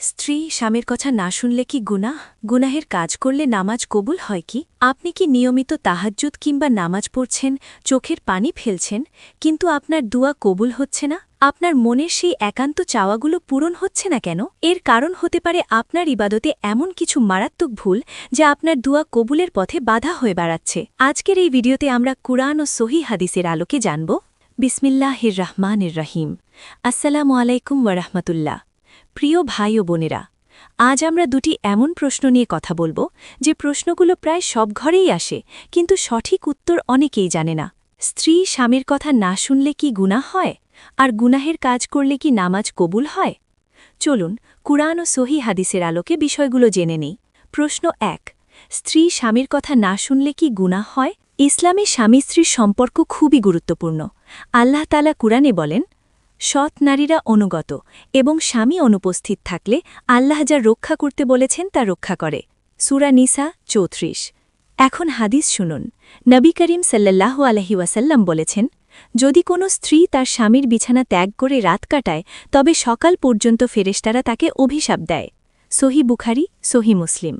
স্ত্রী স্বামীর কথা না শুনলে কি গুনাহ? গুনাহের কাজ করলে নামাজ কবুল হয় কি? আপনি কি নিয়মিত তাহাজ্জুদ কিংবা নামাজ পড়ছেন, চোখের পানি ফেলছেন, কিন্তু আপনার দুয়া কবুল হচ্ছে না? আপনার মনের সেই একান্ত চাওয়াগুলো পূরণ হচ্ছে না কেন? এর কারণ হতে পারে আপনার ইবাদতে এমন কিছু মারাত্মক ভুল যা আপনার দুয়া কবুলের পথে বাধা হয়ে বেড়াচ্ছে। আজকের এই ভিডিওতে আমরা কুরআন ও সহি হাদিসের আলোকে জানব। বিসমিল্লাহির রহমানির রহিম। আসসালামু আলাইকুম ওয়ারহমতুল্লাহ প্রিয় ভাই ও বোনেরা, আজ আমরা দুটি এমন প্রশ্ন নিয়ে কথা বলব যে প্রশ্নগুলো প্রায় সব ঘরেই আসে, কিন্তু সঠিক উত্তর অনেকেই জানে না। স্ত্রী স্বামীর কথা না শুনলে কি গুনাহ হয়? আর গুনাহের কাজ করলে কি নামাজ কবুল হয়? চলুন কুরআন ও সহি হাদিসের আলোকে বিষয়গুলো জেনে নেই। প্রশ্ন এক, স্ত্রী স্বামীর কথা না শুনলে কি গুনাহ হয়? ইসলামে স্বামী স্ত্রীর সম্পর্ক খুবই গুরুত্বপূর্ণ। আল্লাহ তালা কুরআনে বলেন সৎ নারীরা অনুগত এবং স্বামী অনুপস্থিত থাকলে আল্লাহ যা রক্ষা করতে বলেছেন তা রক্ষা করে। সুরা নিসা চৌত্রিশ। এখন হাদিস শুনুন। নবী করিম সাল্লাহ আলহি ওয়াসাল্লাম বলেছেন, যদি কোনো স্ত্রী তার স্বামীর বিছানা ত্যাগ করে রাত কাটায়, তবে সকাল পর্যন্ত ফেরেস্তারা তাকে অভিশাপ দেয়। সহি বুখারি, সহি মুসলিম।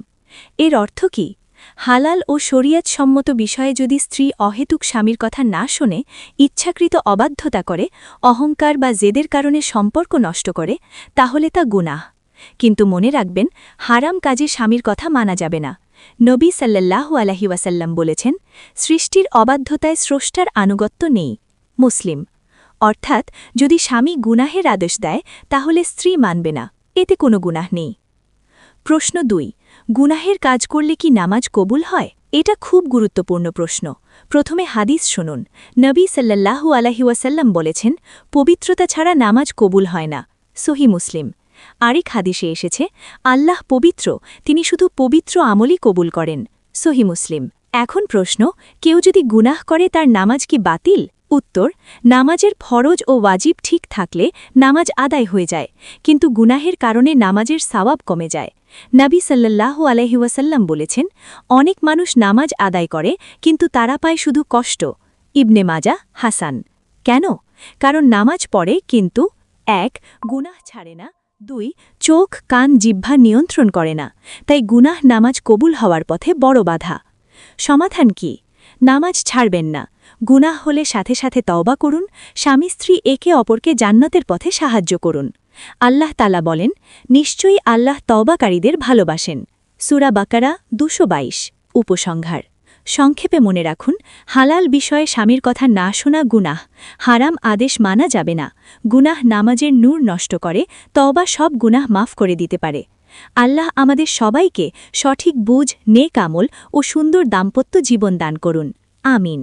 এর অর্থ কি? হালাল ও শরিয়াত সম্মত বিষয়ে যদি স্ত্রী অহেতুক স্বামীর কথা না শোনে, ইচ্ছাকৃত অবাধ্যতা করে, অহংকার বা জেদের কারণে সম্পর্ক নষ্ট করে, তাহলে তা গুনাহ। কিন্তু মনে রাখবেন, হারাম কাজে স্বামীর কথা মানা যাবে না। নবী সাল্লাল্লাহু আলহি ওয়াসাল্লাম বলেছেন, সৃষ্টির অবাধ্যতায় স্রষ্টার আনুগত্য নেই। মুসলিম। অর্থাৎ, যদি স্বামী গুনাহের আদেশ দেয়, তাহলে স্ত্রী মানবে না। এতে কোনো গুনাহ নেই। প্রশ্ন দুই। গুনাহের কাজ করলে কি নামাজ কবুল হয়? এটা খুব গুরুত্বপূর্ণ প্রশ্ন। প্রথমে হাদিস শুনুন। নবী সাল্লাল্লাহু আলহি ওয়াসাল্লাম বলেছেন, পবিত্রতা ছাড়া নামাজ কবুল হয় না। সহি মুসলিম। আরেক হাদিসে এসেছে, আল্লাহ পবিত্র, তিনি শুধু পবিত্র আমলই কবুল করেন। সহি মুসলিম। এখন প্রশ্ন, কেউ যদি গুনাহ করে তার নামাজ কি বাতিল? উত্তর, নামাজের ফরজ ও ওয়াজিব ঠিক থাকলে নামাজ আদায় হয়ে যায়, কিন্তু গুনাহের কারণে নামাজের সাওয়াব কমে যায়। নাবী সাল্লাহ আলহিউসাল্লাম বলেছেন, অনেক মানুষ নামাজ আদায় করে, কিন্তু তারা পায় শুধু কষ্ট। ইবনে মাজা, হাসান। কেন? কারণ নামাজ পড়ে, কিন্তু এক, গুনাহ ছাড়ে না, দুই, চোখ, কান, জিহ্বা নিয়ন্ত্রণ করে না, তাই গুনাহ নামাজ কবুল হওয়ার পথে বড় বাধা। সমাধান কি? নামাজ ছাড়বেন না। গুনাহ হলে সাথে সাথে তওবা করুন, স্বামী স্ত্রী একে অপরকে জান্নাতের পথে সাহায্য করুন। আল্লাহ তালা বলেন, নিশ্চয়ই আল্লাহ তওবাকারীদের ভালোবাসেন। সুরা বাকারা দুশো উপসংহার। সংক্ষেপে মনে রাখুন, হালাল বিষয়ে স্বামীর কথা না শোনা গুনাহ, হারাম আদেশ মানা যাবে না। গুনাহ নামাজের নূর নষ্ট করে তবা সব গুনাহ মাফ করে দিতে পারে। আল্লাহ আমাদের সবাইকে সঠিক বুঝ, নেক আমল ও সুন্দর দাম্পত্য জীবন দান করুন। আমিন।